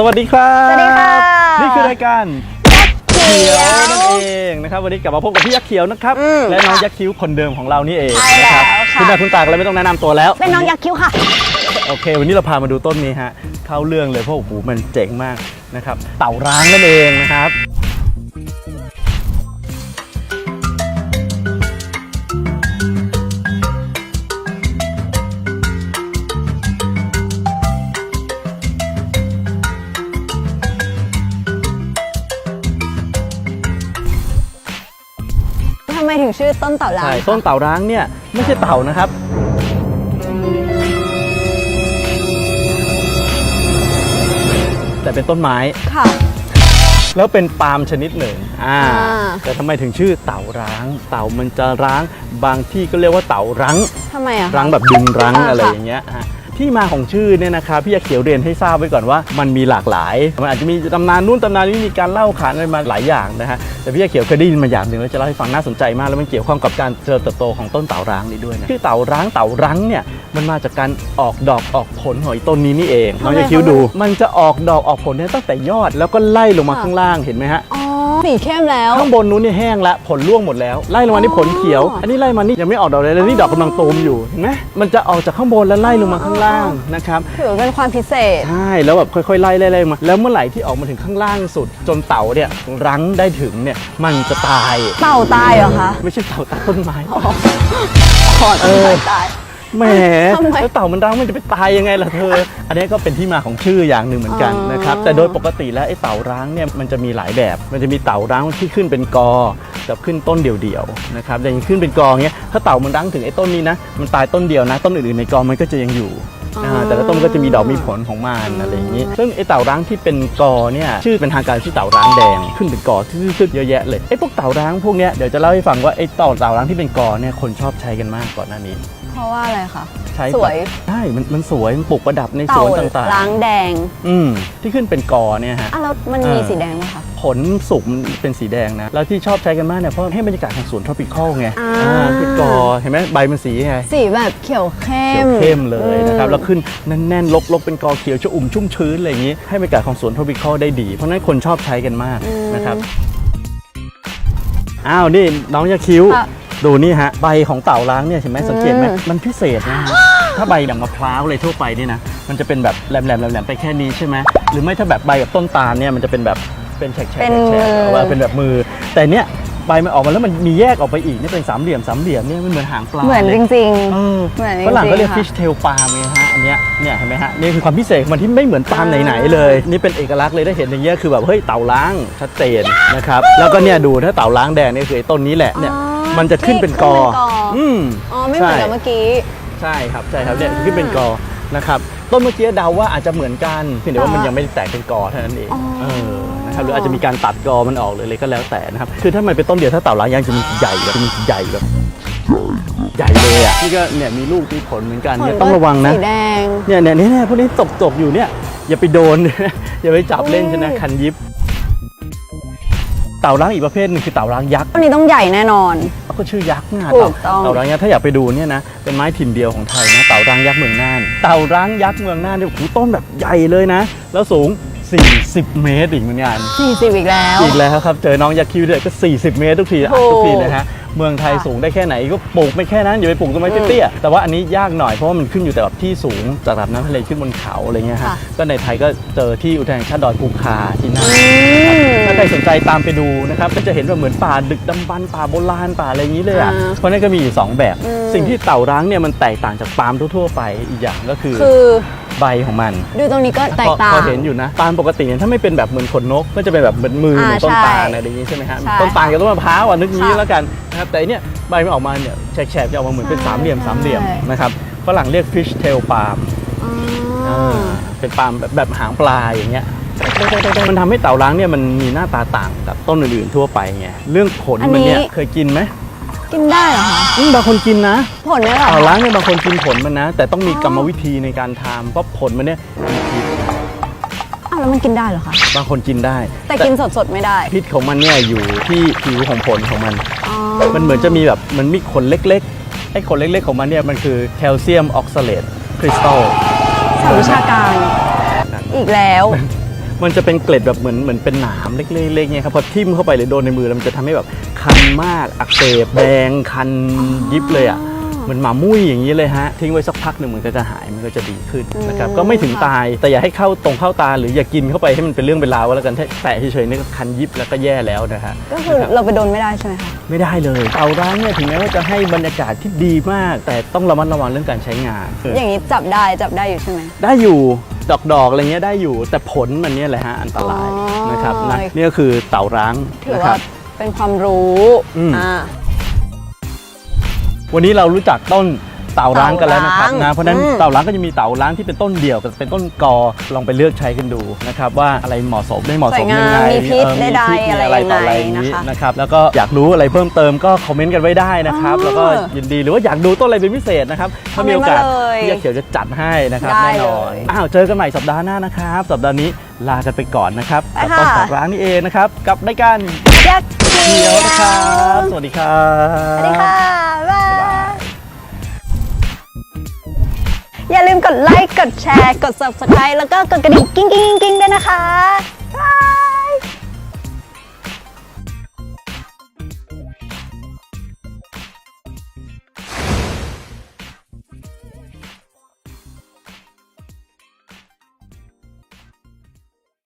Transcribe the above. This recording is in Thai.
สวัสดีครับสวัสดีค่ะ นี่คือรายการเขีเขียยวว นั่นเองนะครับวันนี้กลับมาพบกับพี่ยักษ์เขียวนะครับอืมและน้องยักษ์คิ้วคนเดิมของเรานี่เองใช่นะครัแล้วค่ะ คุณแม่คุณตาก็เลยไม่ต้องแนะนำตัวแล้วเป็นน้องยักษ์คิ้วค่ะ โอเค วันนี้เราพามาดูต้นนี้ฮะเข้าเรื่องเลยเพราะโอ้โหมันเจ๋งมากนะครับเต่าร้างนั่นเองนะครับ ชื่อต้นเต่าลางใช่คะต้นเต่าร้างเนี่ยไม่ใช่เต่านะครับแต่เป็นต้นไม้ค่ะ แล้วเป็นปาล์มชนิดหนึ่งอ่าอ่า แต่ทำไมถึงชื่อเต่าร้าง เต่ามันจะร้าง บางที่ก็เรียกว่าเต่ารั้ง ทำไมอะคะ รังแบบดึงรั้งอ่าอะไรค่ะ อย่างเงี้ยฮะ ที่มาของชื่อเนี่ยนะครับพี่จะเขียวเรียนให้ทราบไว้ก่อนว่ามันมีหลากหลาย มันอาจจะมีตำนานนู่นตำนานนี้มีการเล่าขานอะไรมาหลายอย่างนะฮะแต่พี่จะเขียวเคยได้ยินมาอย่างหนึ่งแล้วจะเล่าให้ฟังน่าสนใจมากแล้วมันเกี่ยวข้องกับการเจริญเติบโตของต้นเต่าร้างนี้ด้วยนะชื่อเต่าร้างเต่ารังเนี่ยมันมาจากการออกดอกออกผลของไอ้ต้นนี้นี่เองน้องจะคิ้วดู มันจะออกดอกออกผลเนี่ยตั้งแต่ยอดแล้วก็ไล่ลงมาข้างล่างเห็นไหมฮะอ๋อ สีเข้มแล้ว ข้างบนนู้นเนี่ยแห้งแล้วผลร่วงหมดแล้ว ไล่ลงมานี่ผลเขียวอ๋ออัอันนี้ไล่มานี่ยังไม่ออกดอกเลยเลยนี่ดอกกำลังตูมอยู่เห็นไหมมันจะออกจากข้างบนแล้วไล่ลงมาข้างล่างนะครับถือเป็นความพิเศษใช่แล้วแบบค่อยๆไล่ไล่ไล่มา แล้วเมื่อไหร่ที่ออกมาถึงข้างล่างสุด จนเต่าเนี่ยรั้งได้ถึงเนี่ยมันจะตาย เต่าตายเหรอคะไม่ใช่เต่าตายต้นไม้ขอเออตาย แหมทำไมแล้วเต่ามันรั้งมันจะไปตายยังไงล่ะเธอ อันนี้ก็เป็นที่มาของชื่ออย่างหนึ่งเหมือนกันอ๋อนะครับ แต่โดยปกติแล้วไอ้เต่าร้างเนี่ยมันจะมีหลายแบบ มันจะมีเต่าร้างที่ขึ้นเป็นกอกับขึ้นต้นเดี่ยวๆนะครับอย่างขึ้นเป็นกอเงี้ยถ้าเต่ามันรั้งถึงไอ้ต้นนี้นะ มันตายต้นเดียวนะ ต้นอื่นๆในกอมันก็จะยังอยู่อ่าแต่ละต้นมันก็จะมีดอกมีผลของมันอะไรอย่างนี้ ซึ่งไอ้เต่าร้างที่เป็นกอเนี่ยชื่อเป็นทางการชื่อเต่าร้างแดงขึ้นเป็นกอทื่อๆเยอะแยะเลยไอ้พวกเต่าร้างพวกเนี้ยเดี๋ยวจะเล่าให้ฟังว่าไอ้เต่าเต่าร้างที่เป็นกอเนี่ยคนชอบใช้กันมากก่อนหน้านี้เพราะว่าอะไรคะใช้สวยใช่มันมันสวยมันปลูกประดับในสเต่าวนต่างล้างแดงๆอืมที่ขึ้นเป็นกอเนี่ยฮะอะแล้วมันมีเออสีแดงไหมคะผลสุกมันเป็นสีแดงนะ แล้วที่ชอบใช้กันมากเนี่ยเพราะให้บรรยากาศของสวนทรอปิคอลไงอ่าอ่าเป็นกอเห็นไหมใบมันสีไงสีแบบเขียวเข้เขียมวเข้มเลยนะครับอืมแล้วขึ้นแน่นๆลกๆเป็นกอเขียวชอุ่มชุ่มชื้นอะไรอย่างนี้ ให้บรรยากาศของสวนทรอปิคอลได้ดี เพราะฉะนั้นคนชอบใช้กันมากนะครับอ้าวนี่น้องยาคิ้วค่ะ ดูนี่ฮะใบของเต่าล้างเนี่ยเห็นไหมสังเกตไหมอืมมันพิเศษนะฮะถ้าใบอย่างมะพร้าวเลยทั่วไปเนี่ยนะมันจะเป็นแบบแหลมๆแหลมๆไปแค่นี้ใช่ไหมหรือไม่ถ้าแบบใบกับต้นตาลเนี่ยมันจะเป็นแบบเป็นแฉกๆแฉกเป็นๆมือเอาว่าเป็นแบบมือ แต่เนี้ยใบมันออกมาแล้วมันมีแยกออกไปอีกเนี่ยเป็นสามเหลี่ยมสามเหลี่ยมเนี่ยมันเหมือนหางปลาเหมือนลยจริงเออเหมือนจริงๆฝรั่งก็เรียกค่ะ fish tail palm ไงฮะอันเนี้ยเนี่ยเห็นไหมฮะนี่คือความพิเศษของมันที่ไม่เหมือนปาล์มไหนๆเลย นี่เป็นเอกลักษณ์เลยถ้าเห็นอย่างเงี้ยคือแบบเฮ้ยเต่าล้างชัดเจนนะครับแล้วก็เนี่ยดูถ้าเต่าล้างแดงเนี่ยคือไอ้ต้นนี้แหละเนี่ยอ๋อ มันจะขึ้นเป็นกอที่ขึ้นเป็นกออือืมๆอ๋อ ไม่เหมือนกับเมื่อกี้ ใช่ครับ ใช่ครับเนี่ยขึ้นเป็นกอ นะครับ ต้นเมื่อกี้เดาว่าอาจจะเหมือนกันเพียงแต่ว่ามันค่ะยังไม่ได้แตกเป็นกอเท่านั้นเองอ๋อเออ นะครับ หรืออาจจะมีการตัดกอมันออกเลยเลยก็แล้วแต่นะครับ คือถ้ามันเป็นต้นเดียวถ้าเต่าล้างยางจะมีใหญ่แบบมีใหญ่แบบใหญ่เลยอะนี่ก็เนี่ยมีลูกมีผลเหมือนกันเนี่ยต้องระวังนะ สีแดง เนี่ยเนี่ยเนี่ยพวกนี้ตกตกอยู่เนี่ย อย่าไปโดน อย่าไปจับเล่นโอ้ยใช่ไหมคันยิบ เต่าล้างอีกประเภทหนึงคือเต่าล้างยักษ์ ต้นนี้ต้องใหญ่แน่นอน ก็ชื่อยักษ์นะถูเต่ากต้อง เต่าล้างยักษ์ถ้าอยากไปดูเนี่ยนะเป็นไม้ถิ่นเดียวของไทยนะเต่าล้างยักษ์เมืองน่าน เต่าล้างยักษ์เมืองน่านเนี่ยโอ้โหต้นแบบใหญ่เลยนะ แล้วสูง 40 เมตรอีกเหมือนกัน 40อีกแล้ว อีกแล้วครับ เจอน้องยักษ์คิวด้วยก็ 40 เมตรทุกทีอัดทุกทีเลยฮะ เมืองไทยค่ะสูงได้แค่ไหนก็ปลูกไม่แค่นั้นอย่าไปปลูกต้นไม้เตี้ยๆแต่ว่าอันนี้ยากหน่อยเพราะว่ามันขึ้นอยู่แต่แบบที่สูงจากระดับน้ำทะเลขึ้นบนเขาอะไรเงี้ยฮะค่ะก็ในไทยก็เจอที่อุทยานแห่งชาติดอยภูคาที่นั่นอืมถ้าใครสนใจตามไปดูนะครับก็จะเห็นว่าเหมือนป่าดึกดำบรรพ์ป่าโบราณป่าอะไรอย่างนี้เลยอะอ่าเพราะนั่นก็มีอยู่สองแบบอืมสิ่งที่เต่าร้างเนี่ยมันแตกต่างจากปาล์มทั่วๆไปอีกอย่างก็คือคือใบของมัน ดูตรงนี้ก็แตกพอต่างพอเห็นอยู่นะปาล์มปกติเนี่ยถ้าไม่เป็นแบบเหมือนขนนกก็จะเป็นแบบเหมือนมือเหมือนต้นอ่าใช่ตาลอะไรอย่างนี้ใช่ไหมฮะใช่ต้นตาลกับต้นมะพร้าวอะนึกงี้ค่ะแล้วกันนะครับแต่อันเนี่ยใบมันออกมาเนี่ยแฉกๆจะออกมาเหมือนเป็นใช่สามเหลี่ยมสามเหลี่ยมใช่นะครับฝรั่งเรียก fish tail palm อ๋อเป็นปาล์มแบบแบบหางปลาอย่างเงี้ยมันทำให้เต่าล้างเนี่ยมันมีหน้าตาต่างกับต้นอื่นๆทั่วไปไงเรื่องผลมันเนี่ยเคยกินไหมกินได้เหรอคะอืมบางคนกินนะ ผลเนี่ยเหรอเต่าคะล้างเนี่ยบางคนกินผลมันนะ แต่ต้องมีอ๋อกรรมวิธีในการทำเพราะผลมันเนี่ยมีพิษอ้าวแล้วมันกินได้เหรอคะบางคนกินได้ แต่กินสดๆไม่ได้ พิษของมันเนี่ยอยู่ที่ผิวของผลของมันอ๋อ มันเหมือนจะมีแบบมันมีขนเล็กๆไอ้ขนเล็กๆของมันเนี่ยมันคือแคลเซียมออกซาเลตคริสตัลสายวิชาการอีกแล้ว มันจะเป็นเกล็ดแบบเหมือนเหมือนเป็นหนามเล็กๆๆเนี่ยครับพอทิ่มเข้าไปหรือโดนในมือแล้วมันจะทำให้แบบคันมากอักเสบแดงคันยิบเลยอะ เหมือนหมามุ้ยอย่างนี้เลยฮะทิ้งไว้สักพักหนึ่งมันก็จะหายมันก็จะดีขึ้นนะครับอืมก็ไม่ถึงค่ะตายแต่อย่าให้เข้าตรงเข้าตา หรืออย่ากินเข้าไปให้มันเป็นเรื่องเป็นราวก็แล้วกันถ้าแตะเฉยๆนี่ก็คันยิบแล้วก็แย่แล้วนะฮะก็คือเราไปโดนไม่ได้ใช่ไหมคะไม่ได้เลยเตาร้างเนี่ยถึงแม้ว่าจะให้บรรยากาศที่ดีมาก แต่ต้องระมัดระวังเรื่องการใช้งาน อย่างนี้จับได้จับได้อยู่ใช่ไหมได้อยู่ดอกดอกๆอะไรเงี้ยได้อยู่ แต่ผลมันเนี่ยแหละฮะอันตรายอ๋อนะครับนะนี่ก็คือเต่าร้างถือนะคว่ารับเป็นความรู้อืมอ่า วันนี้เรารู้จักต้นเต่าร้างกันแล้วนะครับเต่าร้างนะเพราะฉะนั้นอืมเต่าร้างก็จะมีเต่าร้างที่เป็นต้นเดี่ยวกับเป็นต้นกอลองไปเลือกใช้กันดูนะครับว่าอะไรเหมาะสมไม่เหมาะสสวยมงายังมไงมีพิษเออมีได้พิษๆมีอะไรอะไรยังต่ออะไรไงอย่างนะนี้คะนะครับแล้วก็อยากรู้อะไรเพิ่มเติมก็คอมเมนต์กันไว้ได้นะครับอ๋อแล้วก็ยินดีหรือว่าอยากดูต้นอะไรเป็นพิเศษนะครับถ้ามีโอกาสคอมเมนต์มาเลยพี่เขียวจะจัดให้นะครับได้แน่นอนเลยอ้าวเจอกันใหม่สัปดาห์หน้านะครับ สัปดาห์นี้ลากันไปก่อนนะครับไปกับค่ะต้นเต่าร้างนี่เองนะครับกับรายการแยกเขีเขียยววนะครับสวัสดีครับสวัสดีค่ะ อย่าลืมกดไลค์ กดแชร์ กด subscribe แล้วก็กดกระดิ่งกิ้งกิ้งกิ้งๆๆๆด้วยนะคะ